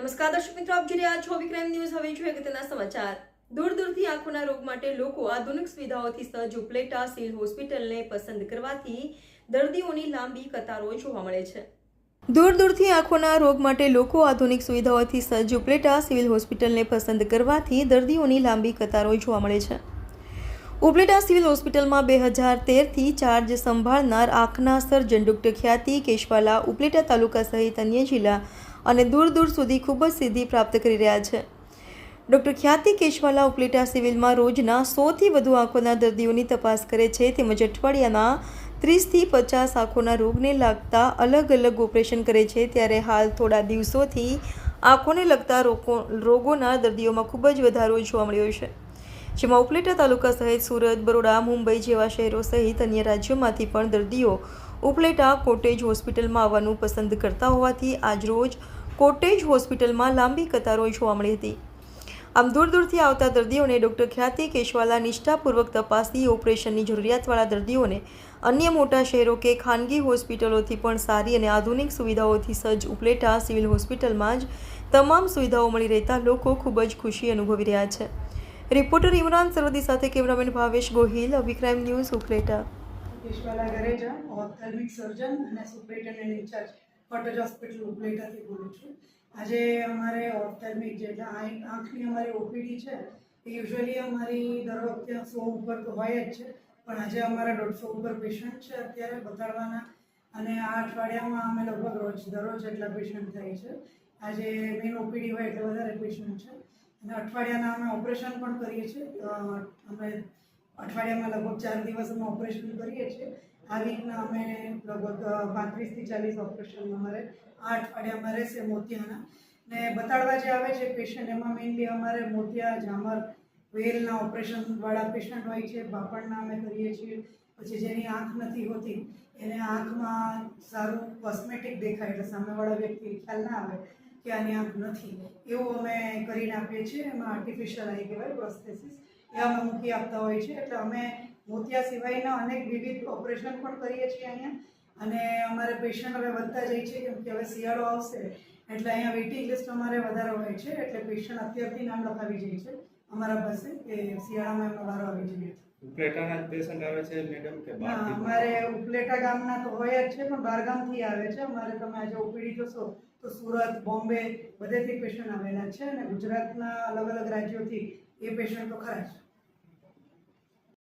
નમસ્કાર, દર્શક મિત્રો, આપ જોઈ રહ્યા છો વિક્રમ ન્યૂઝ. હવે જોઈએ અગત્યના સમાચાર. દૂર દૂરથી આંખોના રોગ માટે લોકો આધુનિક સુવિધાઓથી સજ્જ ઉપલેટા સિવિલ હોસ્પિટલને પસંદ કરવાથી દર્દીઓની લાંબી કતારો જોવા મળે છે. દૂર દૂરથી આંખોના રોગ માટે લોકો આધુનિક સુવિધાઓથી સજ્જ ઉપલેટા સિવિલ હોસ્પિટલને પસંદ કરવાથી દર્દીઓની લાંબી કતારો જોવા મળે છે. ઉપલેટા સિવિલ હોસ્પિટલમાં બે હજાર તેરથી ચાર્જ સંભાળનાર આંખના સર્જન ડૉક્ટર ખ્યાતિ કેશવાલા ઉપલેટા તાલુકા સહિત અન્ય જિલ્લા અને દૂર દૂર સુધી ખૂબ જ સિદ્ધિ પ્રાપ્ત કરી રહ્યા છે. ડૉક્ટર ખ્યાતિ કેશવાલા ઉપલેટા સિવિલમાં રોજના સોથી વધુ આંખોના દર્દીઓની તપાસ કરે છે. તેમજ અઠવાડિયાના ત્રીસથી પચાસ આંખોના રોગને લાગતા અલગ અલગ ઓપરેશન કરે છે. ત્યારે હાલ થોડા દિવસોથી આંખોને લગતા રોગો રોગોના દર્દીઓમાં ખૂબ જ વધારો જોવા મળ્યો છે. જેમાં ઉપલેટા તાલુકા સહિત સુરત, બરોડા, મુંબઈ જેવા શહેરો સહિત અન્ય રાજ્યોમાંથી પણ દર્દીઓ ઉપલેટા કોટેજ હોસ્પિટલમાં આવવાનું પસંદ કરતા હોવાથી આજરોજ કોટેજ હોસ્પિટલમાં લાંબી કતારો જોવા મળી હતી. આમ દૂર દૂરથી આવતા દર્દીઓને ડૉક્ટર ખ્યાતિ કેશવાલા નિષ્ઠાપૂર્વક તપાસી, ઓપરેશનની જરૂરિયાતવાળા દર્દીઓને અન્ય મોટા શહેરો કે ખાનગી હોસ્પિટલોથી પણ સારી અને આધુનિક સુવિધાઓથી સજ્જ ઉપલેટા સિવિલ હોસ્પિટલમાં જ તમામ સુવિધાઓ મળી રહેતા લોકો ખૂબ જ ખુશી અનુભવી રહ્યા છે. રિપોર્ટર ઇમરાન સરવદી સાથે cameraman Bhavesh Gohil અભિક્રાઇમ news Upleta Keshwala Gareja ophthalmic surgeon અને સુપરિન્ટેન્ડન્ટ ઇન્ચાર્જ, કોટેજ હોસ્પિટલ ઉપલેટાથી બોલું છું. આજે અમારે ઓપ્થેલ્મિક જે આંખની અમારી ઓપીડી છે, એ યુઝ્યુઅલી અમારી દર વખતે સો ઉપર તો હોય જ છે, પણ આજે અમારા દોઢસો ઉપર પેશન્ટ છે અત્યારે બતાડવાના. અને આ અઠવાડિયામાં અમે લગભગ રોજ દરરોજ એટલા પેશન્ટ થાય છે. આજે મેઇન ઓપીડી હોય એટલે વધારે પેશન્ટ છે. અને અઠવાડિયાના અમે ઓપરેશન પણ કરીએ છીએ. અમે અઠવાડિયામાં લગભગ ચાર દિવસ અમે ઓપરેશન કરીએ છીએ. આ રીતના અમે લગભગ પાંત્રીસથી ચાલીસ ઓપરેશન અમારે, આ અઠવાડિયામાં રહેશે મોતિયાના. ને બતાડવા જે આવે છે પેશન્ટ એમાં મેઇનલી અમારે મોતિયા, ઝામર, વેલના ઓપરેશનવાળા પેશન્ટ હોય છે, બાપણના અમે કરીએ છીએ. પછી જેની આંખ નથી હોતી, એને આંખમાં સારું કોસ્મેટિક દેખાય એટલે સામેવાળા વ્યક્તિ ખ્યાલ ના આવે. કે આની આંખ નથી. એવું અમે કરીને આપીએ છીએ. એમાં આર્ટિફિશિયલ આઈ કહેવાય પ્રોસ્થેસિસ એ અમે મૂકી આપતા હોઈએ છીએ એટલે અમે મોતિયા સિવાયના અનેક વિવિધ ઓપરેશન પણ કરીએ છીએ અહીંયા. અને અમારે પેશન્ટ હવે વધતા જાય છે, કેમ કે હવે શિયાળો આવશે. એટલે અહીંયા વેઇટિંગ લિસ્ટ અમારે વધારે હોય છે. એટલે પેશન્ટ અત્યારથી નામ લખાવી જાય છે. અમારા પાસે કે શિયાળામાં એમનો વારો આવી જાય ઉપલેટાના પેશન્ટ આવે છે મેડમ કે બહારથી અમારે ઉપલેટા ગામના તો હોય જ છે પણ બહારગામથી આવે છે. અમારે તમે આજે ઓપીડી જોશો તો સુરત બોમ્બે બધેથી પેશન્ટ આવેલા છે અને ગુજરાતના અલગ અલગ રાજ્યોથી એ પેશન્ટ તો ખરા જ.